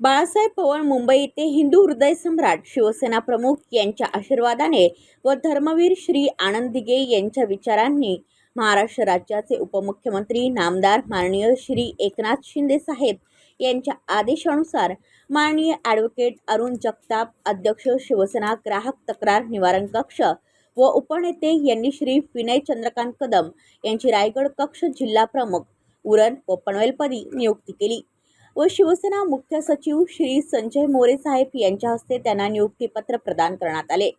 बाळासाहेब पवार मुंबई येथे हिंदू हृदय सम्राट शिवसेना प्रमुख यांच्या आशीर्वादाने व धर्मवीर श्री आनंद दिगे यांच्या विचारांनी महाराष्ट्र राज्याचे उपमुख्यमंत्री नामदार माननीय श्री एकनाथ शिंदे साहेब यांच्या आदेशानुसार माननीय ॲडव्होकेट अरुण जगताप अध्यक्ष शिवसेना ग्राहक तक्रार निवारण कक्ष व उपनेते यांनी श्री विनय चंद्रकांत कदम यांची रायगड कक्ष जिल्हा प्रमुख उरण व पनवेलपदी नियुक्ती केली व शिवसेना मुख्य सचिव श्री संजय मोरे साहेब यांच्या हस्ते त्यांना नियुक्तीपत्र प्रदान करण्यात आले.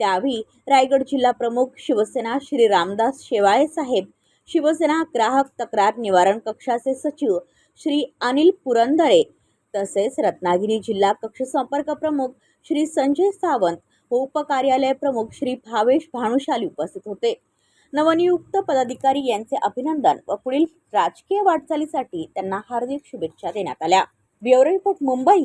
त्यावेळी रायगड जिल्हा प्रमुख शिवसेना श्री रामदास शेवाळे साहेब शिवसेना ग्राहक तक्रार निवारण कक्षाचे सचिव श्री अनिल पुरंदरे तसेच रत्नागिरी जिल्हा कक्ष संपर्क प्रमुख श्री संजय सावंत व उपकार्यालय प्रमुख श्री भावेश भानुशाली उपस्थित होते. नवनियुक्त पदाधिकारी यांचे अभिनंदन व पुढील राजकीय वाटचालीसाठी त्यांना हार्दिक शुभेच्छा देण्यात आल्या. Bureau report Mumbai.